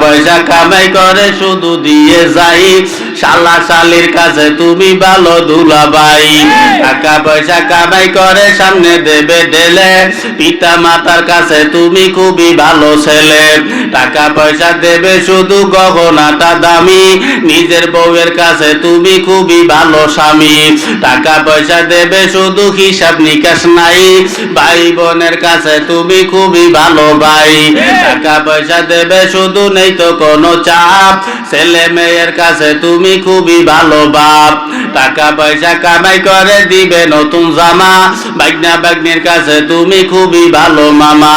পয়সা কামাই করে শুধু দিয়ে যাই। শালা শালির কাছে তুমি ভালো দুলাবাই টাকা পয়সা কামাই করে সামনে দেবে ঢেলে। পিতা মাতার কাছে তুমি খুবই ভালো ছেলে। টাকা পয়সা দেবে শুধু গহনাটা দামি। নিজের বউয়ের কাছে তুমি খুবই ভালো স্বামী। টাকা পয়সা দেবে শুধু হিসাব নিকাশ নাই। ভাই বোনের কাছে তুমি খুবই ভালো ভাই। টাকা পয়সা দেবে শুধু নেই তো কোনো চাপ। ছেলে মেয়ের কাছে তুমি খুবই ভালো বাপ। টাকা পয়সা কামাই করে দিবে নতুন জামা। বাগনা বাগনির কাছে তুমি খুবই ভালো মামা।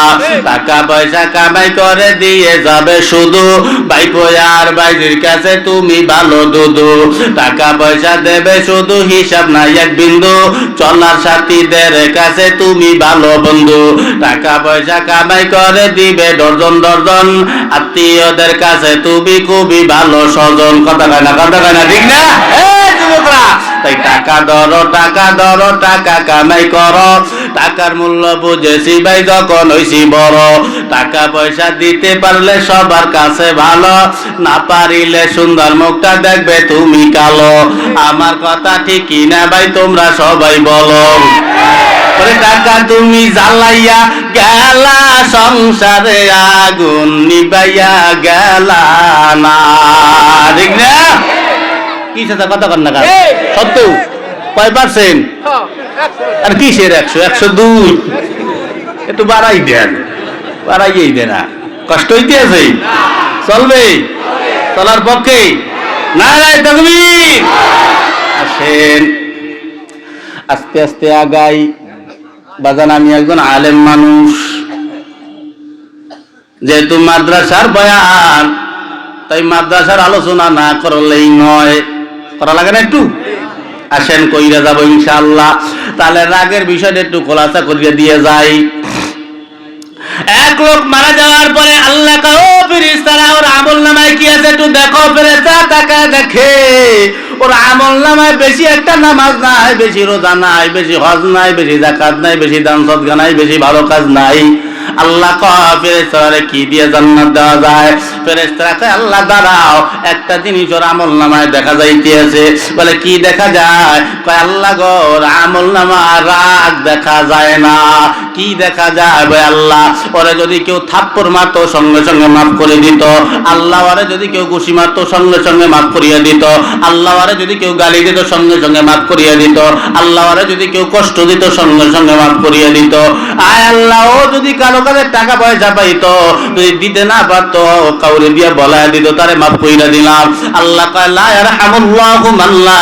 টাকা পয়সা কামাই করে দিয়ে যাবে শুধু। ভাইপো আর বাইজির কাছে তুমি ভালো দুদু। টাকা পয়সা দেবে শুধু হিসাব নাই এক বিন্দু। চলার সাথীদের কাছে তুমি ভালো বন্ধু। টাকা পয়সা কামাই করে দিবে ডর্জন ডর্জন আত্মীয়দের কাছে তুমি খুবই ভালো স্বজন। কথা কয় না কথা কয় না ঠিক না? তাই টাকা ধরো টাকা ধরো, টাকা কামাই করো। টাকার মূল্য বুঝেছি ভাই যখন হইছি বড়। টাকা পয়সা দিতে পারলে সবার কাছে ভালো। না পারিলে সুন্দর মুখটা দেখবে তুমি কালো। আমার কথা ঠিকই না ভাই, তোমরা সবাই বলো। টাকা তুমি জ্বালাইয়া গেলা, সংসারে আগুন নিবাইয়া গেলা ঠিক না? কি সাথে কথা কর না কার? কয় পার্সেন্ট আর কিসের একশো? একশো দুই। একটু বাড়াই দেন। বাড়াইয়েই দেন না কষ্ট হইতে আছে? চলবে। চলার পক্ষে? না আসেন। আস্তে আস্তে আগাই। বাজান আমি একজন আলেম মানুষ। যেহেতু মাদ্রাসার বয়ান তাই মাদ্রাসার আলোচনা না করলেই নয়। করা লাগে না একটু? আসেন কইরা যাব ইনশাআল্লাহ। তাহলে রাগের বিষয়টা একটু খোলাসা করিয়ে দিয়ে যাই। এক লোক মারা যাওয়ার পরে আল্লাহ কা ও ফেরেশতারা, ওর আমল নামায় কি আছে একটু দেখো দেখে। ওর আমল নামায় বেশি একটা নামাজ নাই, বেশি রোজা নাই, বেশি হজ নাই, বেশি জাকাত নাই, বেশি দান সদকা নাই, বেশি ভালো কাজ নাই। আল্লাহ কয় কি দিয়ে জান্নাত দেওয়া যায়? ফেরেশতারা কয়, আল্লাহ দাঁড়াও, একটা জিনিস ওর আমল নামায় দেখা যাইতেছে। বলে, কি দেখা যায়? কয়, আল্লাহ গো, ওর আমল নামা রাগ দেখা যায় না। কি দেখা যায়? ভাই আল্লাহ, ওরে যদি কেউ থাপ্পড় মারতো, সঙ্গে সঙ্গে মাফ করে দিত। আল্লাহ ওরে যদি কেউ ঘুষি মারতো, সঙ্গে সঙ্গে মাফ করিয়ে দিত। আল্লাহ ওরে যদি কেউ গালি দিত, সঙ্গে সঙ্গে মাফ করিয়ে দিত। আল্লাহ ওরে যদি কেউ কষ্ট দিত, সঙ্গে সঙ্গে মাফ করিয়ে দিত। আয় আল্লাহ, ও যদি কাছে টাকা পয়সা পাইতো দিতে না পারতো, কাউরে দিয়ে বলায় দিত, তারে মাফ কইরা দিলাম। আল্লাহ লা ইয়ারহামুল্লাহু মান লা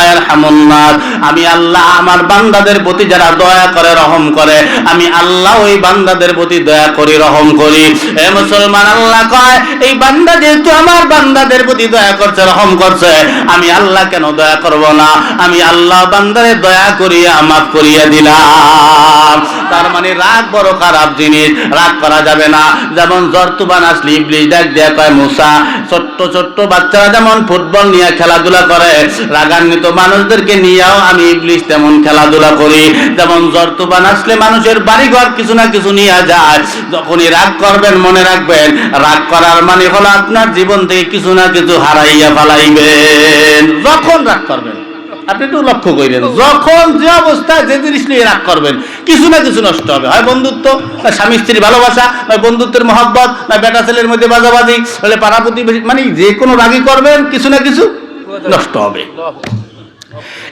আমি আল্লাহ, আমার বান্দাদের প্রতি যারা দয়া করে, রহম করে, আমি আল্লাহ ওই বান্দাদের প্রতি দয়া করি, রহম করি। এ মুসলমান, আল্লাহ কয়, এই বান্দা যেহেতু আমার বান্দাদের প্রতি দয়া করছে, রহম করছে, আমি আল্লাহ কেন দয়া করব না? আমি আল্লাহ বান্দারে দয়া করিয়া মাফ করিয়া দিলাম। তার মানে রাগ বড় খারাপ জিনিস। রাগ করা যাবে না। যেমন জ্বর তুবান আসলে ইবলিশ ডাক দেয়া কয় মুসা, ছোট্ট ছোট্ট বাচ্চারা যেমন ফুটবল নিয়ে খেলাধুলা করে, রাগান্বিত মানুষদেরকে নিয়েও আমি ইবলিশ তেমন খেলাধুলা করি। যেমন জ্বর তুবান আসলে মানুষের বাড়িঘর কিছু না কিছু নিয়ে যায়। যখনই রাগ করবেন, মনে রাখবেন, রাগ করার মানে হলো আপনার জীবন থেকে কিছু না কিছু হারাইয়া ফেলাইবেন। যখন রাগ করবেন, আপনি একটু লক্ষ্য করবেন যখন যে অবস্থায় যে জিনিস নিয়ে রাগ করবেন কিছু না কিছু নষ্ট হবে। হয় বন্ধুত্ব, না স্বামী স্ত্রীর ভালোবাসা, না বন্ধুত্বের মহব্বত, না বেটা ছেলের মধ্যে বাজাবাজি হলে পাড়া প্রতিবেশী মানে যে কোনো রাগই করবেন, কিছু না কিছু নষ্ট হবে।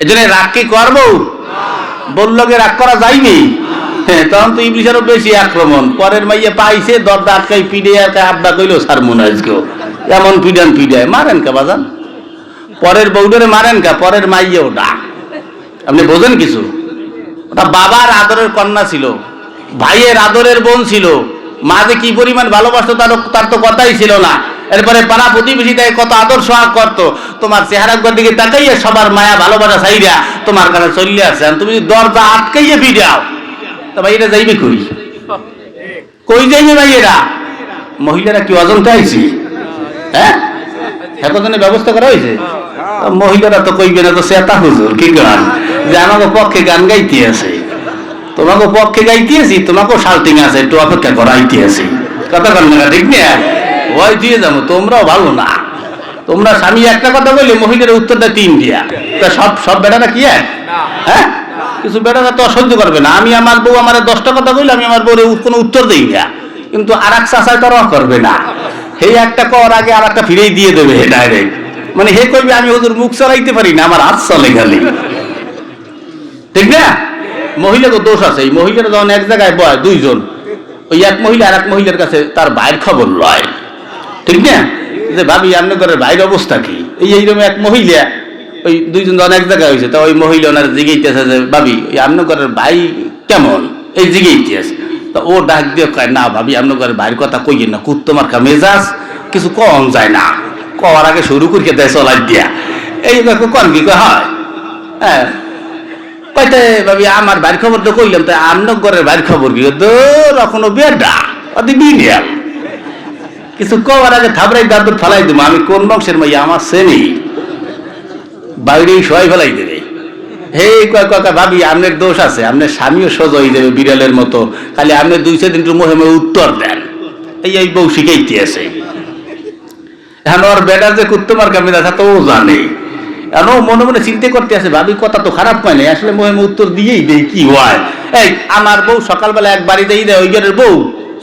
এই জন্য রাগ কি করব? বলল রাগ করা যায়নি হ্যাঁ তখন তো ইংলিশ আরও বেশি আক্রমণ। পরের মাইয়ে পাইছে দরজা আটকাই পিড়ে আর আব্বা কইলো সার মনে আজকেও। এমন পিডান মারেন কা বাজান? পরের বউডারে মারেন কা? পরের মাইয়ে ওটা আপনি বোঝেন কিছু? ওটা বাবার আদরের কন্যা ছিল, ভাইয়ের আদরের বোন ছিল মা যে কি পরিমাণ ভালোবাসতো তার তার তো কথাই ছিল না। এরপরে পাড়া প্রতিবেশী তাই কত আদর সোহাগ করতো, তোমার চেহারার দিকে তাকাইয়া সবার মায়া ভালোবাসা চাইরা তোমার কাছে চলে আসে তুমি যদি দরজা আটকাইয়া ফিরাও তা ভাই এটা যাইবে কই? কই যাইবে ভাই এরা মহিলারা কি অজন্তা আইছি হ্যাঁ? হেফাজনের ব্যবস্থা করা হয়েছে মহিলারা তো কইবে না তো সেটা হুজুর, কি গান যে আমাকে পক্ষে গান গাইতে আছে। তোমাকে পক্ষে গাইতে আছি, তোমাকেও শাল্টিং আছে, একটু অপেক্ষা করাইতে আছি। কথা কন না ঠিক না? ভয় দিয়ে যাব, তোমরাও ভালো না। তোমরা স্বামী, একটা কথা বললে মহিলার উত্তরটা তিন দিয়া। তা সব সব বেটারা কি হ্যাঁ? কিছু বেটারা তো অসহ্য করবে না। আমি আমার বউ আমার দশটা কথা বললে আমি আমার বউরে কোনো উত্তর দিই না। কিন্তু আর এক চাষায় তারা করবে না। সেই একটা কর আগে আর একটা ফিরেই দিয়ে দেবে হে ডাইরেক্ট মানে হে কইবে, আমি ওদের মুখ চালাইতে পারি না, আমার হাত চলে খালি ঠিক না? মহিলাকে দোষ আছে। এই মহিলারা যখন এক জায়গায় বয়, দুইজন, ওই এক মহিলা আর এক মহিলার কাছে তার বাইর খবর লয়। ঠিক না? যে ভাবি, আপনার ঘরের বাইরের অবস্থা কি? এই এইরকম এক মহিলা, ওই দুইজন যখন এক জায়গায় হয়েছে, তা ওই মহিলা ওনার জিগাইতেছে যে, ভাবি ওই আপনার ঘরের ভাই কেমন? এই জিগাইতেছে। তা ও ডাক দিয়ে কয়, না ভাবি, আপনার ঘরের ভাইয়ের কথা কইয়ে না। কুত্তো মার্কা মেজাজ, কিছু কম যায় না। কওয়ার আগে শুরু করিয়ে দেয়, চলাই দিয়া। এই কন কি হয়? হ্যাঁ। ভাবি, আমার বাড়ির খবর তো কইলাম, তাই আমনক ঘরের বাড়ির খবর কি? দূর এখনও বেডা অতি বিনিয়াল কিছু কবার আগে থাবড়াই দাঁত ফেলাই দেবো আমি কোন বংশের মাইয়া? আমার শ্রেণি বাইরেই সবাই ফেলাই দেবে। হে কয় কাকা ভাবি আপনার দোষ আছে আপনার স্বামীও সোজ হয়ে যাবে বিড়ালের মতো। খালি আপনি দুই, চার দিন মোহে মোহে উত্তর দেন। এই এই বউ শিখাইতে আছে। এখন ওর বেটার যে কুত্তমার আছে তো ও জানে। এখন ও মনে মনে চিন্তা করতে আছে, ভাবি, কথা তো খারাপ হয় না আসলে মোহে মোহে উত্তর দিয়েই দেই কি হয়। এই, আমার বউ সকালবেলা এক বাড়িতেই দেয় ওই ঘরের বউ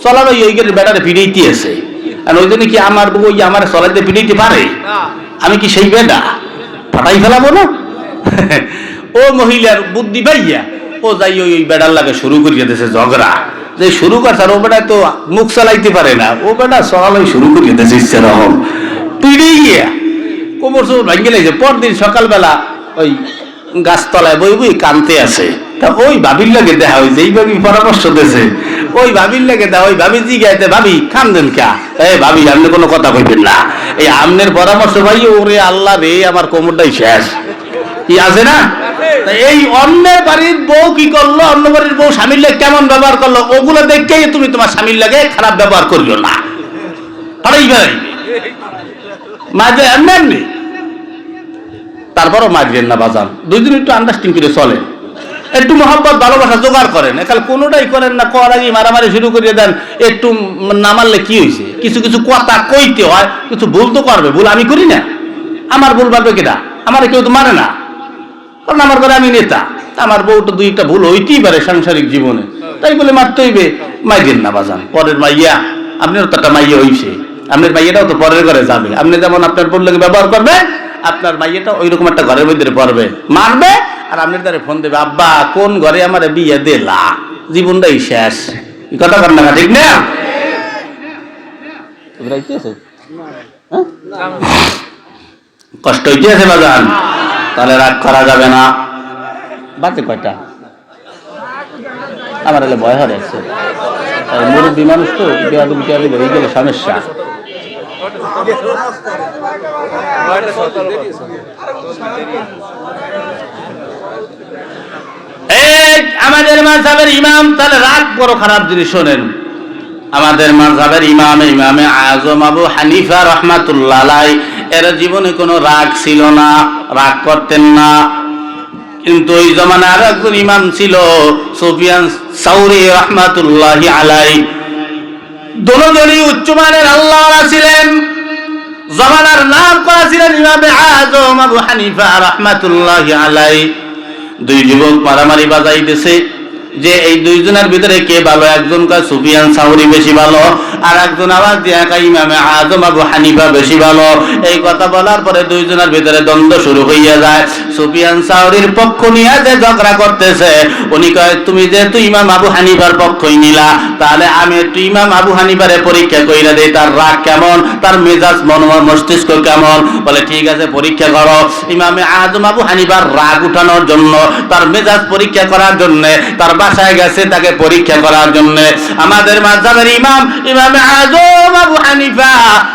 চলাবে ওই ঘরের বেটারে ফিরেইতে আছে। আর ওই জন্য কি আমার বউ ওই আমার চলাইতে ফিরেইতে পারে? আমি কি সেই বেটা? ফাটাই ফেলাবো না? ও মহিলার বুদ্ধি পাইয়া ও যাই ওই ওই বেড়ার লাগে শুরু করিয়ে দিয়েছে ঝগড়া। যে শুরু করছে, আর ও বেটা তো মুখ চালাইতে পারে না। ও বেটা সকালে শুরু করিয়ে দিয়েছে ইচ্ছে রকম পিড়ে গিয়া কোমর চোর ভাঙ্গে লাগছে পরদিন সকালবেলা ওই গাছতলায় বই বই কানতে আছে তা ওই ভাবির লাগে দেখা হয়েছে এই ভাবি পরামর্শ দিয়েছে। ওই ভাবির লাগে দেখা, ওই ভাবি জিগাইতে, ভাবি, কান্দেন কা? এ ভাবি, আপনি কোনো কথা কইবেন না। এই আমনের পরামর্শ ভাই, ওরে আল্লাহ রে, আমার কোমরটাই শেষ। কি আছে না? এই অন্যের বাড়ির বউ কি করল? অন্য বাড়ির বউ স্বামীর লাগে কেমন ব্যবহার করল? ওগুলো দেখেই তুমি তোমার স্বামীর লাগে খারাপ ব্যবহার করিও না। পারাই ভাই, মাঝে এমনি। তারপরও মারবেন না বাজান। দুই দিন একটু আন্ডারস্ট্যান্ডিং করে চলেন। একটু মহব্বত, ভালোবাসা জোগাড় করেন। একাল কোনোটাই করেন না, করার আগে মারামারি শুরু করিয়ে দেন। একটু না মারলে কি হয়েছে? কিছু কিছু কথা কইতে হয়, কিছু ভুল তো করবে। ভুল আমি করি না। আমার ভুল পারবে কিনা? আমার কেউ তো মানে না। কারণ আমার ঘরে আমি নেতা। আমার বউটা দুই একটা ভুল হইতেই পারে সাংসারিক জীবনে। তাই বলে মারতে হইবে। মাইবেন না বাজান। পরের মাইয়া, আপনারও তো একটা মাইয়া হইছে। আপনার মাইয়াটাও তো পরের ঘরে যাবে। আপনি যেমন আপনার বললে ব্যবহার করবে আপনার মাইয়াটা ওই রকম একটা ঘরের মধ্যে পড়বে। মারবে আর আপনার দ্বারা ফোন দেবে, আব্বা, কোন ঘরে আমার বিয়ে দিলা? জীবনটাই শেষ। কথা কর না, ঠিক না? হ্যাঁ? কষ্ট হইতেছে বাজান। তাহলে রাগ করা যাবে না। বাজে কয়টা? আমার এলে ভয় হয়ে যাচ্ছে। মুরব্বী মানুষ তো বেয়াদুম টেয়াদুম গেলে সমস্যা। আমাদের মাঝাবের ইমাম, তাহলে রাগ বড় খারাপ জিনিস শোনেন। আমাদের মাঝাবের ইমাম, ইমামে আজম আবু হানিফা রহমাতুল্লাহ জীবনে কোনো রাগ ছিল না, রাগ করতেন না। কিন্তু ওই জমানায় আর একজন ইমাম ছিল, সুফিয়ান রহমাতুল্লাহ আলাই উচ্চমানের আল্লাহ ছিলেন। জমানার নাম করা ছিলেন ইমামে আজম আবু হানিফা রহমাতুল্লাহ আলাই দুই যুবক মারামারি বাজাইতেছে। যে এই দুইজনের ভিতরে কে ভালো? একজন কা সুফিয়ান সাউরি বেশি ভালো, আর একজন আবার দিয়া ইমামে আজম আবু হানিফা বেশি ভালো। এই কথা বলার পরে দুইজনের ভিতরে দ্বন্দ্ব শুরু হইয়া যায়। সুফিয়ান সাউরির পক্ষ নিয়ে যে ঝগড়া করতেছে, উনি কয়, তুমি যেহেতু ইমাম আবু হানিফার পক্ষই নিলা, তাহলে আমি একটু ইমাম আবু হানিফারে পরীক্ষা কইরা দেই, তার রাগ কেমন? তার মেজাজ, মন মস্তিষ্ক কেমন? বলে, ঠিক আছে, পরীক্ষা করো। ইমামে আজম আবু হানিফার রাগ উঠানোর জন্য, তার মেজাজ পরীক্ষা করার জন্য, তার বাসায় গেছে তাকে পরীক্ষা করার জন্য। আমাদের মাঝাবের ইমাম, ইমামে আজম আবু হানিফা,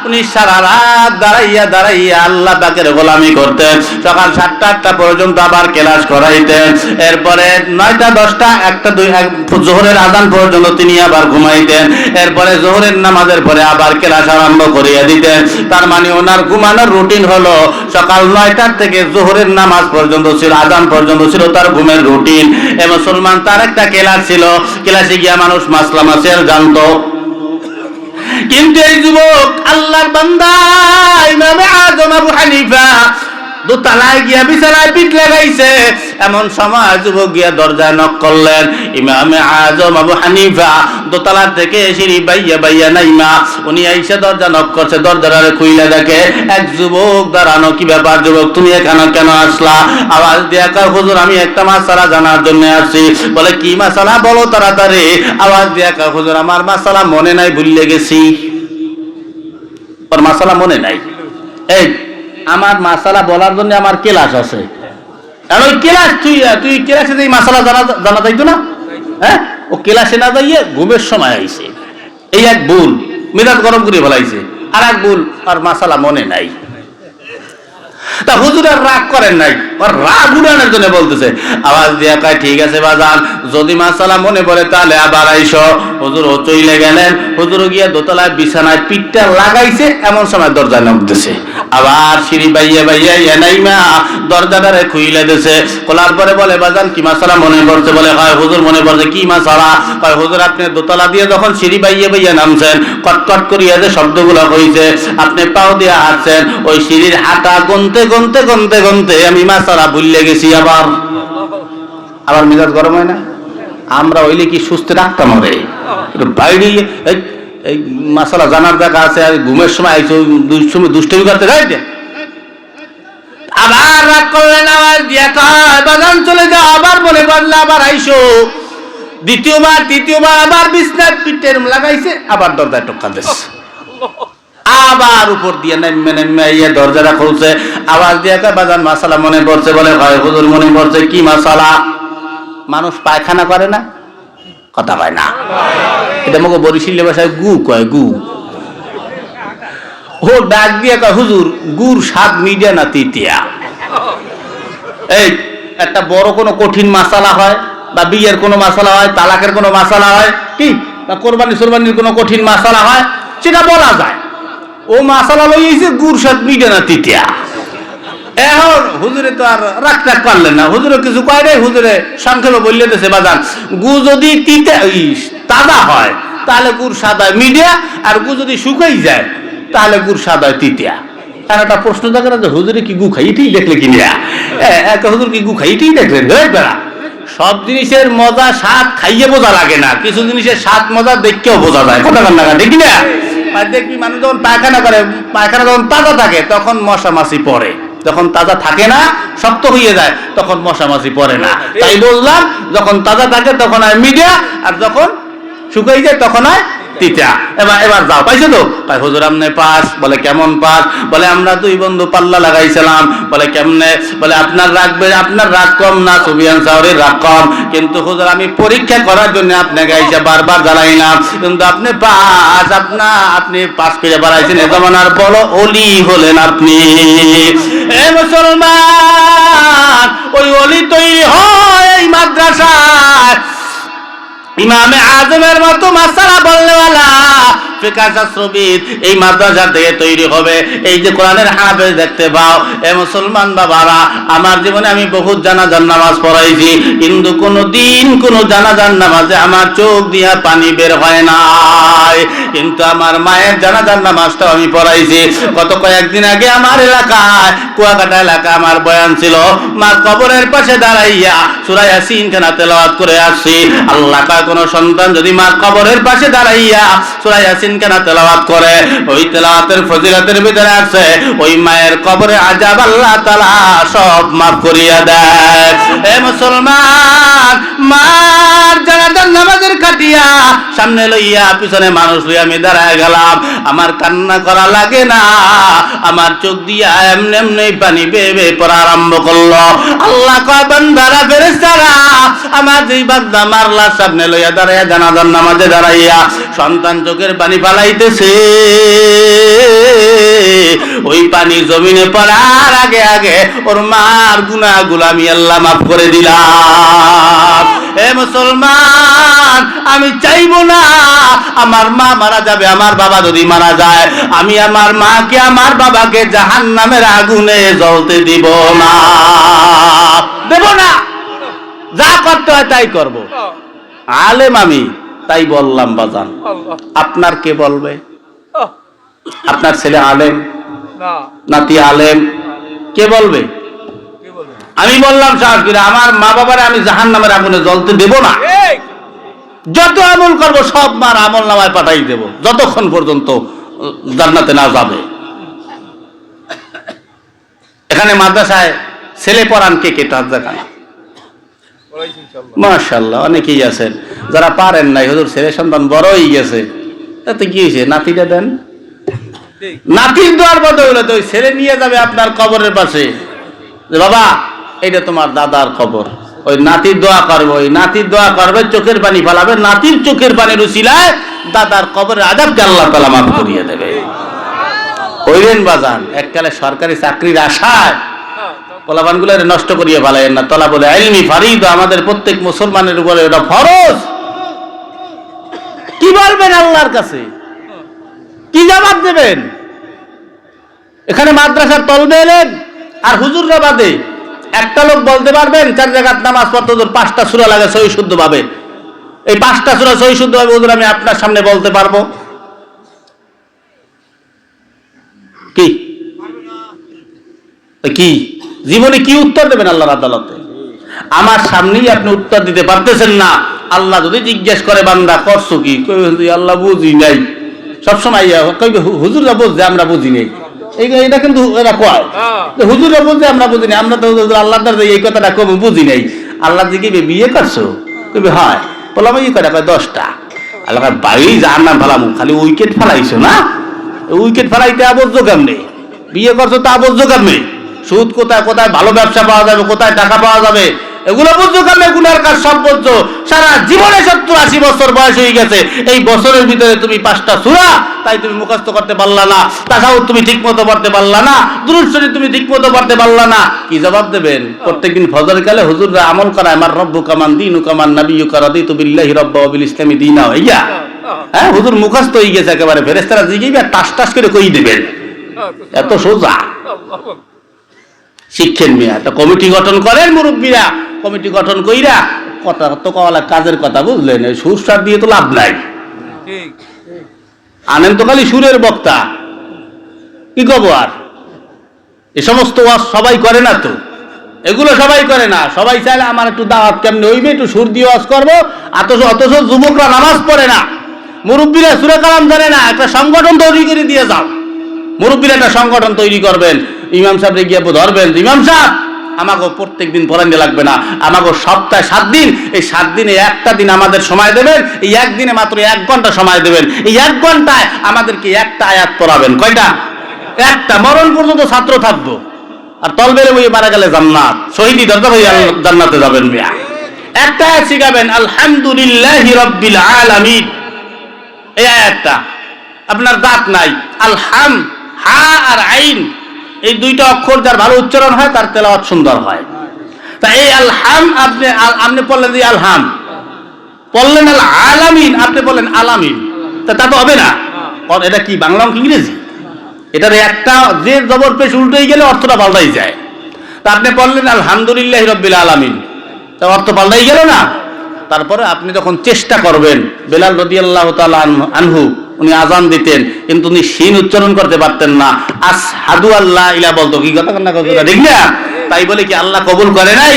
উনি সারা রাত দাঁড়াইয়া দাঁড়াইয়া আল্লাহ পাকের গোলামি করতেন। সকাল সাতটা আটটা পর্যন্ত আবার ক্লাস করাইতেন। এরপরে নয়টা, দশটা, একটা, দুই জোহরের আজান পর্যন্ত তিনি আবার ঘুমাইতেন। এরপরে জোহরের নামাজের পরে আবার ক্লাস আরম্ভ করিয়া দিতেন। তার মানে ওনার ঘুমানোর রুটিন হলো, সকাল নয়টার থেকে জোহরের নামাজ পর্যন্ত ছিল আদান পর্যন্ত ছিল তার ঘুমের রুটিন। এ মুসলমান তার একটা ক্লাস ছিল, ক্লাসে গিয়া মানুষ মাসলা মাসের জানতো। কিন্তু এই যুবক আল্লাহর বান্দা, ইমামে আজম আবু হানিফা দোতলায় গিয়া বিছানায় পিঠ লাগাইছে। এমন সময় যুবক গিয়া দরজায় নক করলেন। ইমামে আজম আবু হানিফা দোতলা থেকে সিঁড়ি বাইয়া বাইয়া নাইমা, উনি আইসা দরজা নক করছে, দরজারে খুইলা দেখে এক যুবক, দাঁড়ানো, কি ব্যাপার যুবক? তুমি এখানে কেন আসলা? আওয়াজ দিয়া কয়, হুজুর, আমি একটা মাসালা জানার জন্য আসছি। বলে, কি মাসালা? বলো তাড়াতাড়ি। আওয়াজ দিয়া কয়, হুজুর, আমার মাসালা মনে নাই, ভুলে গেছি। ওর মাসালা মনে নাই? এই আমার মাসালা বলার জন্য আমার কেলাস আছে। আর ওই কেলাস তুই তুই কেলাসে যে মাসালা জানা জানা যাইতো না? হ্যাঁ? ও কেলাসে না যাইয়ে ঘুমের সময় আইছে। এই এক ভুল মেজাজ গরম করে ফেলাইছে। আর এক ভুল আর মাসালা মনে নাই। তা হুজুরের রাগ করেন নাই। রাগ উড়ানোর জন্য বলতেছে। আওয়াজ দিয়া ঠিক আছে বাজান, যদি মাসালা মনে পড়ে তাহলে আবার ও চইলে গেলেন। গিয়া দোতলায় বিছানায় পিঠটা লাগাইছে, এমন সময় দরজা নামতেছে। আবার সিঁড়ি বাইয়া বাইয়া ইয়া দরজাটারে খুইলে দিছে। খোলার পরে বলে, বাজান, কি মাসালা মনে পড়ছে? বলে হয় হুজুর মনে পড়ছে, কি মাসালা? কয়, হুজুর, আপনি দোতলা দিয়ে যখন সিঁড়ি বাইয়া বাইয়া নামছেন, কটকট করিয়া যে শব্দগুলো হইছে, আপনি পাও দিয়ে হাঁটছেন, ওই সিঁড়ির হাঁটা গনতে গনতে গনতে গনতে আমি মাসালা ভুললে গেছি আবার। আবার মেজাজ গরম হয় না? আমরা হইলে কি সুস্থ রাখতাম হবে বাইরে এই মাসালা জানার জায়গা আছে, আর ঘুমের সময় আইসো দুষ্টমি দুষ্টমি করতে যাইতে আবার রাগ করলেন আবার দিয়া বাগান চলে যাও, আবার মনে পড়লে আবার আইসো। দ্বিতীয়বার, তৃতীয়বার, আবার বিছনার পিঠের লাগাইছে, আবার দরজায় টক্কা দিচ্ছে আবার উপর দিয়ে নেমে নেমে ইয়ে দরজাটা খুলছে। আওয়াজ দিয়ে বাজান মাসালা মনে পড়ছে বলে, হয় হুজুর, মনে পড়ছে কি মাসালা? মানুষ পায়খানা করে না? কথা কয় না। এটা আমাকে বরিশিল্য ভাষায় গু কয়, গু। ও ডাক দিয়ে কয়, হুজুর, গুর স্বাদ মিডিয়া না তিতিয়া? এই, একটা বড় কোনো কঠিন মাসালা হয় বা বিয়ের কোনো মাসালা হয়, তালাকের কোনো মাসালা হয়, কি? বা কোরবানি সোরবানির কোনো কঠিন মাসালা হয়, সেটা বলা যায়। ও মাসালা লইয়েছে গুড় স্বাদ মিটে না তিতিয়া। এখন হুজুরে তো আর রাগ টাগ পারলেন না। হুজুরে কিছু কয় নাই, হুজুরে সংক্ষেপে বললে দেশে বাজান, গু যদি তিতে তাজা হয়, তাহলে গুড় সাদা মিডিয়া, আর গু যদি শুকাই যায়, তাহলে গুড় সাদা তিতিয়া। আর একটা প্রশ্ন থাকে না যে হুজুরে কি গু খাইতেই দেখলে কি নিয়া একটা হুজুর কি গু খাইতেই দেখলেন হে বেড়া, সব জিনিসের মজা স্বাদ খাইয়ে বোঝা লাগে না, কিছু জিনিসের স্বাদ মজা দেখতেও বোঝা যায়। কথা কান্না দেখি না? দেখবি মানুষ যখন পায়খানা করে, পায়খানা যখন তাজা থাকে, তখন মশা মাছি পরে যখন তাজা থাকে না, শক্ত হয়ে যায়, তখন মশা মাছি পরে না। তাই বললাম, যখন তাজা থাকে তখন হয় মিডিয়া আর যখন শুকাই যায়, তখন হয় তিতা। এবার এবার যাও। পাইছো তো? কয় হুজুর আমনে পাস। বলে, কেমন পাস? বলে, আমরা দুই বন্ধু পাল্লা লাগাইছিলাম। বলে, কেমনে? বলে, আপনার রাখবে আপনার রাগ কম না সুবিয়ান সাউরির রাগ কম। কিন্তু হুজুর, আমি পরীক্ষা করার জন্য আপনাকে আইসা বারবার জ্বালাইলাম। কিন্তু আপনি পাস, আপনা, আপনি পাস করে বাড়াইছেন। এ জমানার বড় অলি হলেন আপনি। এ মুসলমান, ওই অলি তৈরি হয় এই মাদ্রাসায়। ইমামে আজমের মতো মাসালা বললেওয়ালা ফিকা শাস্ত্রবিদ এই মাদ্রাসা থেকে তৈরি হবে। এই যে কোরআনের হাফেজ দেখতে পাও, এ মুসলমান বাবারা, আমার জীবনে আমি বহুত নামাজ পড়াইছি, কিন্তু কোনো দিন কোনো নামাজে আমার চোখ দিয়া পানি বের হয় নাই। কিন্তু আমার মায়ের আমি পড়াইছি। গত কয়েকদিন আগে আমার এলাকায়, কুয়াকাটা এলাকা আমার বয়ান ছিল, মার কবরের পাশে দাঁড়াইয়া সুরাই আসিন কেনা তেলাওয়াত করে আসছি। আল্লাহ কোন সন্তান যদি মার কবরের পাশে দাঁড়াইয়া কেনা তেলাওয়াত করে, ওই তেলাওয়াতের ভিতরে আছে, ওই মায়ের কবরে আজাব আল্লাহ তালা সব মাফ করিয়া দেয়। এ মুসলমান, মার জানাজার নামাজের সামনে লইয়া পিছনে মানুষ লইয়া আমি দাঁড়ায় গেলাম। আমার কান্না করা লাগে না, আমার চোখ দিয়া এমনি এমনি পানি বেয়ে বেয়ে পড়া আরম্ভ করল। আল্লাহ কয়, বান্দারা ফেরেস্তারা আমার যেই বান্দা মারলা, সামনে লইয়া দাঁড়াইয়া জানাজার নামাজে দাঁড়াইয়া সন্তান চোখের পানি পালাইতেছে ওই পানি জমিনে পড়ার আগে আগে ওর মার গুনা গুলামি আল্লাহ মাফ করে দিলাম। এ মুসলমান, আমি চাইব না। আমার মা মারা যাবে, আমার বাবা যদি মারা যায়, আমি আমার মাকে, আমার বাবাকে জাহান নামের আগুনে জ্বলতে দিব না। দেব না। যা করতে হয় তাই করব। আলেম আমি। তাই বললাম বাজান আপনার কে বলবে? আপনার ছেলে আলেম? নাতি আলেম? কে বলবে? আমি বললাম করে আমার মা বাবারে আমি জাহান নামের আগুনে জ্বলতে দেব না। যত আমল করব সব মার আমল নামায় পাঠাই দেব। যতক্ষণ পর্যন্ত জান্নাতে না যাবে। এখানে মাদ্রাসায় ছেলে পড়ান কে কে? তার দেখান মাশাল্লাহ অনেকেই আছেন। যারা পারেন নাই হুজুর ছেলে সন্তান বড় হয়ে গেছে। তাতে কি হয়েছে? নাতিটা দেন। নাতির দোয়ার বদল তো ওই ছেলে নিয়ে যাবে আপনার কবরের পাশে। যে বাবা এটা তোমার দাদার খবর ওই নাতির দোয়া করবে ওই নাতির দোয়া করবে চোখের পানি ফেলাবে। নাতির চোখের পানি রুচিলায় দাদার কবরের আজাবকে আল্লাহ তালা মাফ করিয়ে দেবে। ওইলেন বাজান এককালে সরকারি চাকরির আশায় পোলাপানগুলো নষ্ট না। তলা বলে আইলমি ফারিদ, আমাদের প্রত্যেক মুসলমানের উপরে ওটা ফরজ। কি বলবেন আল্লাহর কাছে? কি জবাব দেবেন? এখানে মাদ্রাসার তলবে এলেন, আর হুজুররা বাদে একটা লোক বলতে পারবেন, চার জায়গার নামাজ পড়তে পাঁচটা সুরা লাগে সহি শুদ্ধ ভাবে এই পাঁচটা সুরা সহি শুদ্ধ ভাবে হুজুর আমি আপনার সামনে বলতে পারব। কি? কি? জীবনে কি উত্তর দেবেন আল্লাহর আদালতে? আমার সামনেই আপনি উত্তর দিতে পারতেছেন না। আল্লাহ যদি জিজ্ঞেস করে, বান্দা, করছ কি? আল্লাহ বুঝি নাই। সবসময় কইবে "হু- হুজুররা বুঝছে, আমরা বুঝি নাই। এটা কিন্তু এরা কয়। হুজুররা বুঝছে, আমরা বুঝি নাই। আমরা তো হুজুর আল্লাহর এই কথাটা কবে বুঝি নাই। আল্লাহ দিকে বিয়ে করছ? কইবে, হয়। বললাম এই কয়টা কয়, দশটা। আল্লাহ বাড়ি যার নাম ফেলাম। খালি উইকেট ফেলাইছো না? উইকেট ফেলাইতে আবদ্ধ কেমনে? বিয়ে করছ তো আবদ্ধ কেমনে? সুদ কোথায় কোথায় ভালো ব্যবসা পাওয়া যাবে কোথায় টাকা পাওয়া যাবে? এগুলো বুঝছ কেমনে গুনার কাজ সব বুঝছ? সারা জীবনে সত্তর আশি বছর বয়স হয়ে গেছে। এই বছরের ভিতরে তুমি পাঁচটা সুরা তাই তুমি মুখস্থ করতে পারলা না। তাছাড়াও তুমি ঠিক মতো পড়তে পারলা না। দুরুশ্বরী তুমি ঠিক মতো পড়তে পারলা না। কি জবাব দেবেন? প্রত্যেকদিন ফজর কালে হুজুররা আমল করায় আমার রব্বু কামান দিন কামান নবী কারাদি তু বিল্লাহি রব্বা ওয়া বিল ইসলামি দিনা হইয়া হ্যাঁ হুজুর মুখস্থ হয়ে গেছে একেবারে। ফেরেস্তারা জিগিয়ে টাস টাস করে কই দেবেন? এত সোজা। শিক্ষেন মিয়া। একটা কমিটি গঠন করেন মুরব্বীরা। কমিটি গঠন কইরা কথা তো কওয়ালা কাজের কথা বুঝলেন। এই সুর দিয়ে তো লাভ নাই। আনেন তো খালি সুরের বক্তা। কি কব আর এ সমস্ত ওয়াজ সবাই করে না তো? এগুলো সবাই করে না। সবাই চাইলে আমার একটু দাওয়াত কেমনে হইবে একটু সুর দিয়ে ওয়াজ করব। অথচ অথচ যুবকরা নামাজ পড়ে না। মুরব্বীরা সুরে কালাম জানে না। একটা সংগঠন তৈরি করে দিয়ে যাও। মুরব্বীরা একটা সংগঠন তৈরি করবেন। ইমাম সাহেবরে গিয়ে ধরবেন। ইমাম সাহেব আমাকে প্রত্যেক দিন পড়াইতে লাগবে না। আমাকে সপ্তাহে সাত দিন, এই সাত দিনে একটা দিন আমাদের সময় দেবেন, এই একদিনে মাত্র এক ঘণ্টা সময় দেবেন। এই এক ঘন্টায় আমাদেরকে একটা আয়াত পড়াবেন। কয়টা? একটা। মরণ পর্যন্ত ছাত্র থাকব। আর তলবেলে বই মারা গেলে জান্নাত। শহীদি দরকার হয়ে জান্নাতে যাবেন মিয়া। একটা আয়াত শিখাবেন, আলহামদুলিল্লাহ রব্বিল আলামিন। এই আয়াতটা। আপনার দাঁত নাই। আলহাম, হা আর আইন। এই দুইটা অক্ষর যার ভালো উচ্চারণ হয়, তার তেলাওয়াত সুন্দর হয়। তা এই আলহাম আপনি আপনি বললেন যে আলহাম। বললেন আল আলামিন, আপনি বললেন আলামিন। তা তা তো হবে না। এটা কি, বাংলা অঙ্ক ইংরেজি? এটার একটা যে জবর পেশ উল্টে গেলে অর্থটা পাল্টাই যায়। তা আপনি বললেন আলহামদুলিল্লাহ রব্বিল আলামিন। তা অর্থ পাল্টাই গেল না? তারপরে আপনি যখন চেষ্টা করবেন বেলাল রদি আল্লাহ আনহু উনি আজান দিতেন কিন্তু উনি সিন উচ্চারণ করতে পারতেন না। আস হাদু আল্লাহ ইলা বলতো কি কথা কথা? ঠিক না? তাই বলে কি আল্লাহ কবুল করে নাই?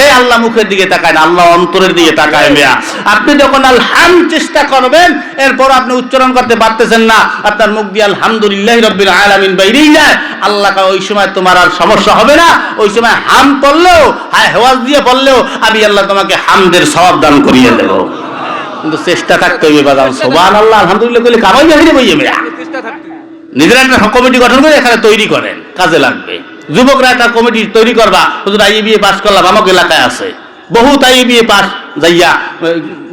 এই আল্লাহ মুখের দিকে তাকায় না, আল্লাহ অন্তরের দিকে তাকায় মেয়া। আপনি যখন আলহাম চেষ্টা করবেন, এরপর আপনি উচ্চারণ করতে পারতেছেন না, আপনার মুখ দিয়ে আলহামদুলিল্লাহ রব্বিল আলামিন বাইরেই যায়। আল্লাহ ওই সময় তোমার আর সমস্যা হবে না, ওই সময় হাম পড়লেও, হায়, হেওয়াজ দিয়ে পড়লেও, আমি আল্লাহ তোমাকে হামদের সব দান করিয়ে দেব। কিন্তু চেষ্টা থাকতে হইবে বাদাম সোবান আল্লাহ আলহামদুলিল্লাহ বলে কামাই বাহিরে বইয়ে মেয়া। নিজেরা একটা কমিটি গঠন করে এখানে তৈরি করেন, কাজে লাগবে। যুবকরা একটা কমিটি তৈরি করবা, হুজুর, আই বিয়ে পাস করলাম, আমাকে এলাকায় আছে। বহু তাই বিয়ে পাস যাইয়া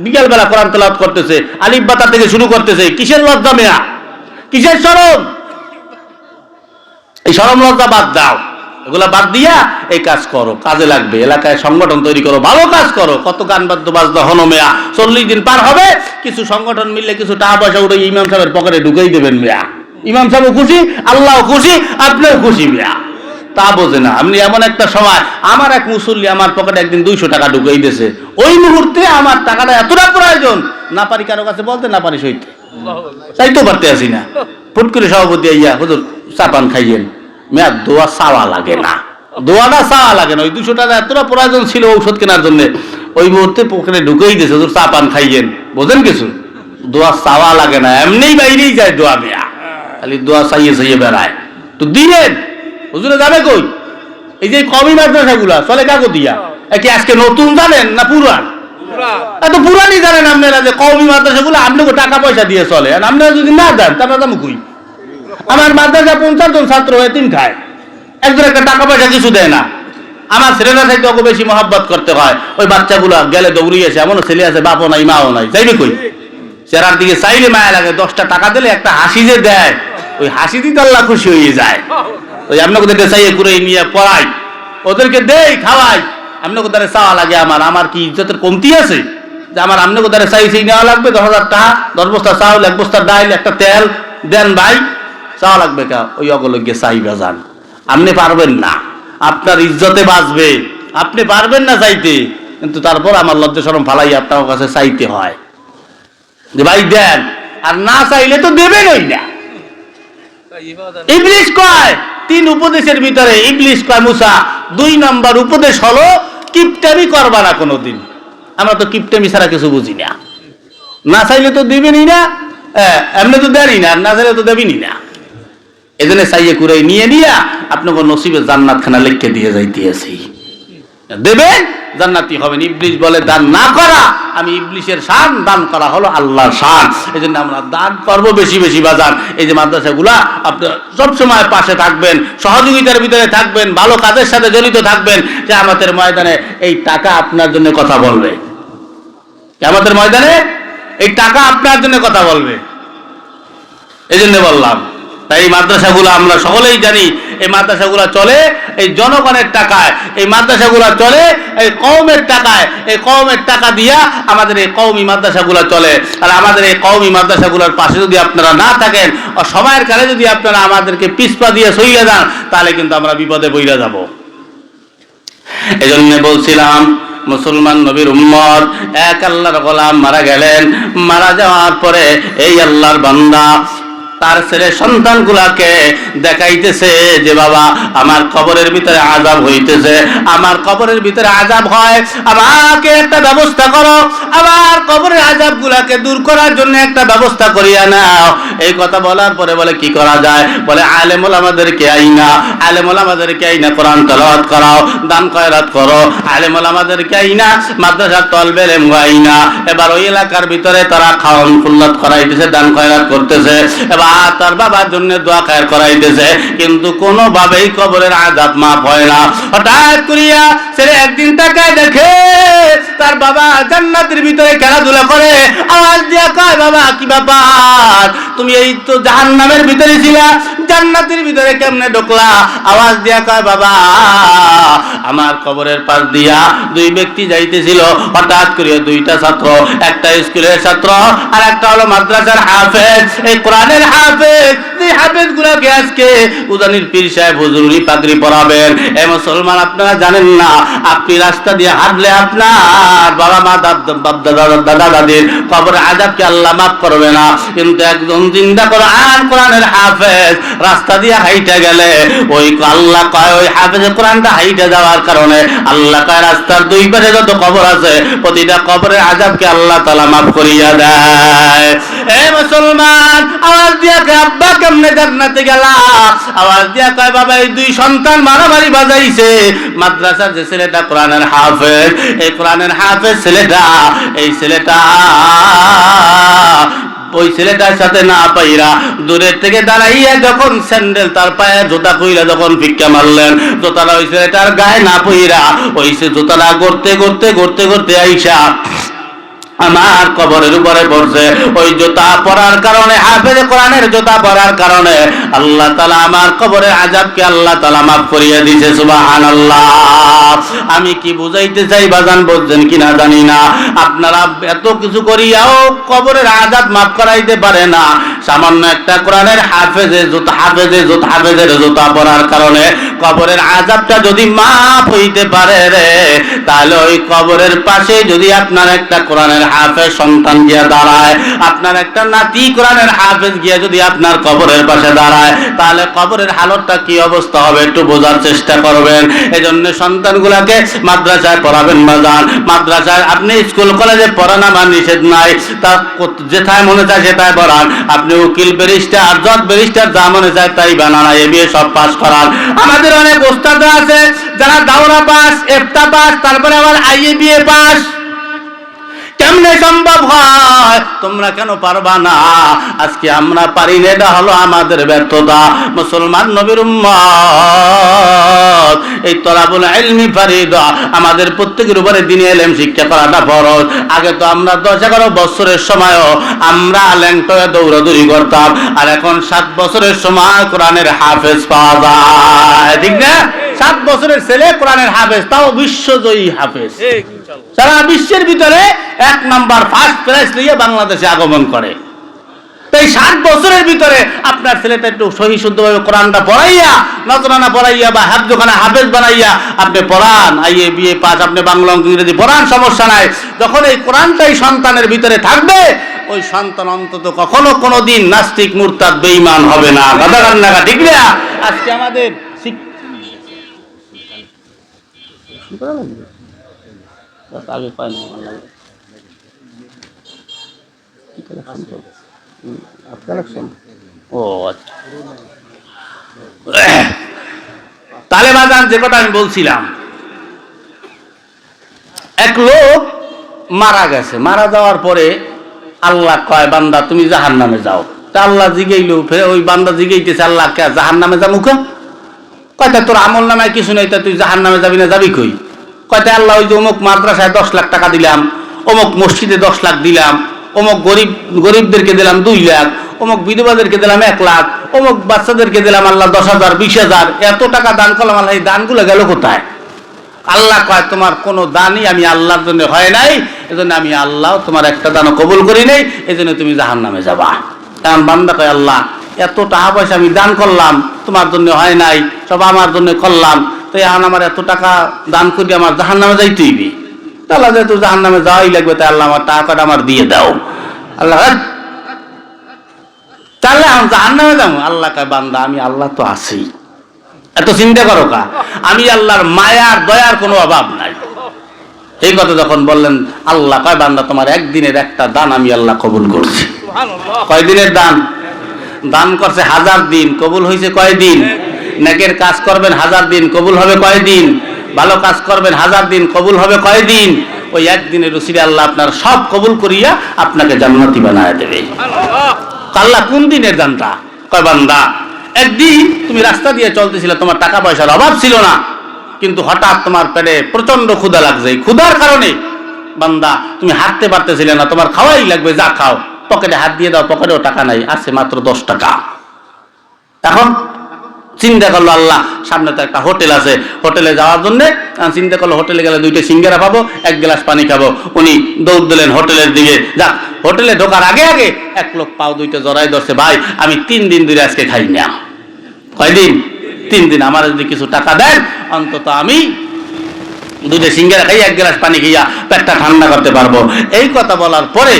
বিকেল বেলা কোরআন তেলাওয়াত করতেছে, আলিফ বাতা থেকে শুরু করতেছে। কিসের লজ্জা মেয়া? কিসের শরম? এই শরম লজ্জা বাদ দাও। এগুলা বাদ দিয়া এই কাজ করো, কাজে লাগবে। এলাকায় সংগঠন তৈরি করো, ভালো কাজ করো। কত গান বাদ্য বাজদা হনো মেয়া। চল্লিশ দিন পার হবে, কিছু সংগঠন মিললে কিছু টাকা পয়সা উঠে ইমাম সাহেবের পকেটে ঢুকেই দেবেন মেয়া। ইমাম সাহেব খুশি আল্লাহ খুশি আপনিও খুশি মেয়া। তা বোঝে না। আপনি এমন একটা সময়, আমার এক মুসল্লি আমার পকেটে একদিন দুইশো টাকা ঢুকেই দিয়েছে ওই মুহূর্তে আমার টাকাটা এতটা প্রয়োজন না পারি কারও কাছে বলতে না পারি আল্লাহু তাই তো পারতে আসি না। ফুট করে সভাপতি আইয়া, হুজুর চাপান খাইয়েন। মেয়াদ দোয়া চাওয়া লাগে না। দোয়াটা চাওয়া লাগে না। ওই দুশো টাকা এতটা প্রয়োজন ছিল ঔষধ কেনার জন্য। ওই মুহূর্তে পকেটে ঢুকেই দিয়েছে হুজুর, চা পান খাইয়েন। বোঝেন কিছু? দোয়া চাওয়া লাগে না। এমনি বাইরেই যায় দোয়া মেয়া। খালি দোয়া চাইয়ে চাইয়ে বেড়ায়। তো দিলেন। হুজুরে যাবে কই? এই যে কমি মাদ্রাসাগুলা চলে কাকো দিয়া? কি আজকে নতুন জানেন না পুরান? পুরা এত পুরানি জানেন আপনারা যে কওমি মাদ্রাসাগুলো আপনাকে টাকা পয়সা দিয়ে চলে। আর আপনারা যদি না দেন আমার মাদ্রাসা পঞ্চাশ জন ছাত্র খায়। একজন একটা টাকা পয়সা কিছু দেয় না। আমার ছেলেরা থাকতে ওকে বেশি মহাব্বত করতে হয়। ওই বাচ্চাগুলো গেলে দৌড়িয়েছে এমনও ছেলে আছে বাপও নাই মাও নাই। যাইবে কই? চেরার দিকে চাইলে মায়া লাগে দশটা টাকা দিলে একটা হাসি যে দেয় ওই হাসি দিতে আল্লাহ খুশি হয়ে যায়। ওই আপনাকে চাইয়ে করে নিয়ে পড়াই ওদেরকে দেই খাওয়াই। আপনাকে দ্বারা চাওয়া লাগে আমার আমার কি ইজ্জতের কমতি আছে? যে আমার আপনাকে দ্বারা চাই সেই নেওয়া লাগবে দশ হাজার টাকা দশ বস্তা চাউল এক বস্তা ডাইল একটা তেল দেন ভাই। চাওয়া লাগবে কা? ওই অগলগ্যে চাই বাজান। আপনি পারবেন না। আপনার ইজ্জতে বাঁচবে। আপনি পারবেন না চাইতে। কিন্তু তারপর আমার লজ্জা সরম ফালাই আপনার কাছে চাইতে হয়। যে ভাই দেন আর না চাইলে তো দেবেনই না। ইবলিশ কয়? তিন উপদেশের ভিতরে ইবলিশ কয়, মুসা, দুই নম্বর উপদেশ হলো কিপটামি করবা না কোনো দিন আমরা তো কিপটামি ছাড়া কিছু বুঝি না। না চাইলে তো দিবেনই না এমনি তো দেনই না না চাইলে তো দেবেনই না। এজন্য চাইয়ে কুরাই নিয়ে নিয়া আপনাকে নসিবে জান্নাত খানা লিখে দিয়ে যাইতেছি। দেবেন জান্নাতি হবেন ইবলিশ বলে, দান না করা। আমি ইবলিশের শান, দান করা হলো আল্লাহর শান। এই জন্য আমরা দান করব বেশি বেশি বাজার। এই যে মাদ্রাসাগুলা আপনার সবসময় পাশে থাকবেন, সহযোগিতার ভিতরে থাকবেন, ভালো কাজের সাথে জড়িত থাকবেন। যে আমাদের ময়দানে এই টাকা আপনার জন্য কথা বলবে। আমাদের ময়দানে এই টাকা আপনার জন্য কথা বলবে। এই জন্য বললাম, তাই এই মাদ্রাসাগুলো আমরা সকলেই জানি এই মাদ্রাসাগুলো চলে, এই জনগণের টাকায়, এই মাদ্রাসাগুলো চলে, এই কওমের টাকায়, এই কওমের টাকা দিয়া আমাদের এই কওমি মাদ্রাসাগুলো চলে। আর আমাদের এই কওমি মাদ্রাসাগুলোর পাশে যদি আপনারা না থাকেন সময়ের কালে যদি আপনারা আমাদেরকে পিছপা দিয়ে সইয়ে যান তাহলে কিন্তু আমরা বিপদে বইরা যাব। এজন্য বলছিলাম, মুসলমান নবীর উম্মত, এক আল্লাহর গোলাম মারা গেলেন। মারা যাওয়ার পরে এই আল্লাহর বান্দা তার ছেলে সন্তানগুলাকে দেখাইতেছে যে, বাবা, আমার কবরের ভিতরে আজাব হইতেছে। আমার কবরের ভিতরে আজাব হয়। আমাকে একটা ব্যবস্থা করো। আমার কবরের আজাব গুলাকে দূর করার জন্য একটা ব্যবস্থা করিয়া নাও। এই কথা বলার পরে বলে, কি করা যায়? বলে, আলেমুল আমাদেরকে আইনা। আলেমুল আমাদেরকে আইনা কোরআন তলাওয়াত করাও। দান কয়রাত করো। আলেমুল আমাদেরকে আইনা। মাদ্রাসার তলবে আইনা এবার ওই এলাকার ভিতরে তারা খাওয়ান ফুল্লত করাইতেছে, দান কয়রাত করতেছে। এবার তার বাবার জন্য দোয়া খায়ের করাইতেছে। কিন্তু কোনোভাবেই কবরের আজাব মাফ হয় না। হঠাৎ করিয়া ছেলে একদিন তাকায় দেখে তার বাবা জান্নাতের ভিতরে খেলাধুলা করে। আওয়াজ দিয়া কয়, বাবা, কি ব্যাপার? তুমি এই তো জাহান নামের ভিতরে ছিলা, জান্নাতের ভিতরে কেমনে ঢুকলা? আওয়াজ দিয়া কয়, বাবা, আমার কবরের পাশ দিয়া দুই ব্যক্তি যাইতেছিল। হঠাৎ করে দুইটা ছাত্র, একটা স্কুলের ছাত্র আর একটা হলো মাদ্রাসার হাফেজ। এই কোরআনের হাফেজ এই হাফেজ গুলাকে আজকে উদানির পীর সাহেব হুজুরি পাগড়ি পরাবেন। এ মুসলমান, আপনারা জানেন না, আপনি রাস্তা দিয়ে হাঁটলে আপনার বাবা মা দাদা দাদা দাদির কবরের আজাবকে আল্লাহ মাফ করবে না। কিন্তু একজন চিন্তা করো আর কোরআনের হাফেজ রাস্তা দিয়ে হাইটে গেলে ওই আল্লাহ কয়, ওই হাফেজে কোরআনটা হাইটে যাওয়ার কারণে আল্লাহ কয়, রাস্তার দুই পাশে যত কবর আছে, প্রতিটা কবরের আজাবকে আল্লাহ তালা মাফ করিয়া দেয়। এ মুসলমান, আওয়াজ দিয়া কয় আব্বা কেমনে জান্নাতে গেলা। আওয়াজ দিয়া কয়, বাবা, এই দুই সন্তান মারামারি বাজাইছে। মাদ্রাসার যে ছেলেটা কোরআনের হাফেজ, এই কোরআনের হাফেজ ছেলেটা, এই ছেলেটা ওই ছেলেটার সাথে না পাইরা দূরের থেকে দাঁড়াইয়া যখন স্যান্ডেল তার পায়ে জুতা কইরা যখন ভিক্ষা মারলেন, জুতাটা ওই ছেলেটার গায়ে না পইরা, ওই সে জুতাটা গড়তে গড়তে গড়তে গড়তে আইসা আমার কবরের উপরে পড়ছে। ওই জুতা পরার কারণে, হাফেজে কোরআনের জুতা পরার কারণে আল্লাহ তালা আমার কবরের আজাবকে আল্লাহ তালা মাফ করিয়ে দিছে সুবাহান আমি কি বুঝাইতে চাই বাজান বুঝছেন কিনা জানি না। আপনারা এত কিছু করিয়াও কবরের আজাব মাফ করাইতে পারে না। সামান্য একটা কোরআনের হাফেজে জুতা হাফেজে জুতা, হাফেজের জুতা পরার কারণে কবরের আজাবটা যদি মাফ হইতে পারে রে, তাহলে ওই কবরের পাশে যদি আপনার একটা কোরআনের হাফেজ সন্তান গিয়া দাঁড়ায়। আপনার একটা নাতি কোরআনের হাফেজ গিয়া যদি আপনার কবরের পাশে দাঁড়ায়, তাহলে কবরের হালতটা কি অবস্থা হবে একটু বোঝার চেষ্টা করবেন। এজন্য সন্তানগুলাকে মাদ্রাসায় পড়াবেন বাজান। মাদ্রাসায় আপনি স্কুল, কলেজে পড়ান, আমার নিষেধ নাই। তা যেথায় মনে চায় সেটাই পড়ান। আপনি উকিল ব্যারিস্টার জজ ব্যারিস্টার যা মনে চায় তাই বানান এ বিয়ে সব পাস করান। আমাদের অনেক ওস্তাদ আছে, যারা দাওরা পাস, এফতা পাস, তারপরে আবার আইএ বিএ পাস। কেমনে সম্ভব হয়? তোমরা কেন পারবা না? আজকে আমরা পারি না, এটা হলো আমাদের ব্যর্থতা। মুসলমান নবীর উম্মত, এই তলাবুল ইলমি ফারিদা, আমাদের প্রত্যেকের উপরে দিনে এলেম শিক্ষা করাটা ফরজ। আগে তো আমরা দশ এগারো বছরের সময়ও আমরা ল্যাংটয়ে দৌড়াদৌড়ি করতাম, আর এখন সাত বছরের সময় কোরআনের হাফেজ পাওয়া যায়। ঠিক না? সাত বছরের ছেলে কোরআনের হাফেজ, তাও বিশ্বজয়ী হাফেজ। সারা বিশ্বের ভিতরে এক নাম্বার ফার্স্ট প্রাইজ নিয়ে বাংলাদেশে আগমন করে। এই সাত বছরের ভিতরে আপনার ছেলেটা একটু সহি শুদ্ধভাবে কোরআনটা পড়াইয়া, নজরানা পড়াইয়া বা হাফজোখানা হাফেজ বানাইয়া আপনি পড়ান আইএ বিএ পাস, আপনি বাংলা, অঙ্ক, ইংরেজি পড়ান, সমস্যা নাই। যখন এই কোরআনটাই সন্তানের ভিতরে থাকবে, ওই সন্তান অন্তত কখনো কোনো দিন নাস্তিক, মুরতাদ, বেঈমান হবে না। কথা কান্নাকা ঠিক আজকে আমাদের শিক- আগে পাই আমার লাগে তাহলে বাজান, যে কথা আমি বলছিলাম, এক লোক মারা গেছে। মারা যাওয়ার পরে আল্লাহ কয়, বান্দা, তুমি জাহান নামে যাও। তা আল্লাহ জিগাইলো ফের ওই বান্দা জিগাইতেছে, আল্লাহ কে জাহান নামে যা মুখে কয়টা তোর আমল নামায় কিছু নেই, তা তুই জাহান নামে যাবি না, যাবি কই? কয়টা আল্লাহ ওই যে অমুক মাদ্রাসায় দশ লাখ টাকা দিলাম, অমুক মসজিদে দশ লাখ দিলাম, অমুক গরিব, গরিবদেরকে দিলাম দুই লাখ, অমুক বিধবাদেরকে দিলাম এক লাখ, অমুক বাচ্চাদেরকে দিলাম আল্লাহ দশ হাজার, বিশ হাজার, এত টাকা দান করলাম আল্লাহ, এই দানগুলো গেল কোথায়? আল্লাহ কয়, তোমার কোনো দানই আমি আল্লাহর জন্য হয় নাই, এজন্য আমি আল্লাহ তোমার একটা দানও কবুল করি নাই, এজন্য তুমি জাহান নামে যাবা। কারণ বান্দা কয়, আল্লাহ, এত টাকা পয়সা আমি দান করলাম, তোমার জন্য হয় নাই, সব আমার জন্য করলাম তো এখন আমার এত টাকা দান করি আমার জাহান নামে যাইতে হইবি আল্লাহ যেহেতু জাহান নামে যাওয়াই লাগবে তাই আল্লাহ আমার টাকাটা আমার দিয়ে দাও। আল্লাহ তাহলে আমি জাহান নামে যাব। আল্লাহ কয় বান্দা আমি আল্লাহ তো আছি এত চিন্তা করো কা আমি আল্লাহর মায়ার দয়ার কোনো অভাব নাই। এই কথা যখন বললেন আল্লাহ কয় বান্দা তোমার একদিনের একটা দান আমি আল্লাহ কবুল করছি। সুবহানাল্লাহ। কয় দিনের দান? দান করছে হাজার দিন কবুল হয়েছে কয় দিন নেকের কাজ করবেন হাজার দিন, কবুল হবে কয় দিন? ভালো কাজ করবেন হাজার দিন, কবুল হবে কয় দিন? ওই একদিনের রুসিরে আল্লাহ আপনার সব কবুল করিয়া আপনাকে জান্নাতি বানায় দেবে। আল্লাহ কোন দিনের দানটা কয় বান্দা, একদিন তুমি রাস্তা দিয়ে চলতেছিলে, তোমার টাকা পয়সার অভাব ছিল না, কিন্তু হঠাৎ তোমার পেটে প্রচণ্ড ক্ষুধা লাগছে। ক্ষুধার কারণে, বান্দা, তুমি হাঁটতে পারতেছিলে না, তোমার খাওয়াই লাগবে, যা খাও। পকেটে হাত দিয়ে দাও, পকেটেও টাকা নাই, আছে মাত্র দশ টাকা। এখন চিন্তা করল আল্লাহ, সামনে তো একটা হোটেল আছে। হোটেলে যাওয়ার জন্য চিন্তা করল হোটেলে গেলে দুইটা সিঙ্গারা পাবো, এক গ্লাস পানি খাব। উনি দৌড় দিলেন হোটেলের দিকে। যাক হোটেলে ঢোকার আগে আগে এক লোক পাও দুইটা জড়াই ধরছে, ভাই, আমি তিন দিন ধরে আজকে খাই না। কয়দিন তিন দিন। আমার যদি কিছু টাকা দেন, অন্তত আমি দুইটা সিঙ্গারা খাই, এক গ্লাস পানি খাইয়া পেটটা ঠান্ডা করতে পারব। এই কথা বলার পরে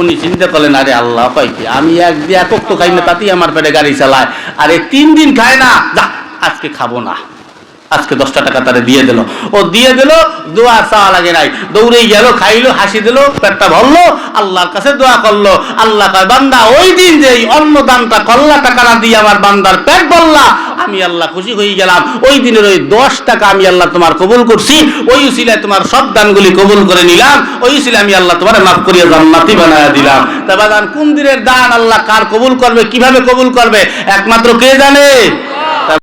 উনি চিন্তা করলেন, আরে আল্লাহ কয় কি? আমি এক দিয়ে একক তো খাই না, তাতেই আমার পেটে গাড়ি চালায়। আরে তিন দিন খায় না আজকে খাব না। আজকে দশটা টাকা তারে দিয়ে দিল। ও দিয়ে দিল, দোয়া চাওয়া লাগে নাই। দৌড়েই গেল, খাইলো, হাসি দিল, পেটটা ভরলো, আল্লাহর কাছে দোয়া করল। আল্লাহ কয়, বান্দা, ওই দিন যে এই অন্ন দানটা কল্লা টাকা দিয়ে আমার বান্দার পেট বললা আমি আল্লাহ খুশি হয়ে গেলাম। ওই দিনের ওই দশ টাকা আমি আল্লাহ তোমার কবুল করছি। ওই উসিলায় তোমার সব দানগুলি কবুল করে নিলাম। ওই উসিলায় আমি আল্লাহ তোমার মাফ করিয়া জান্নাতি বানায় দিলাম। তা বাদান, কোন দিনের দান আল্লাহ কার কবুল করবে, কীভাবে কবুল করবে? একমাত্র কে জানে?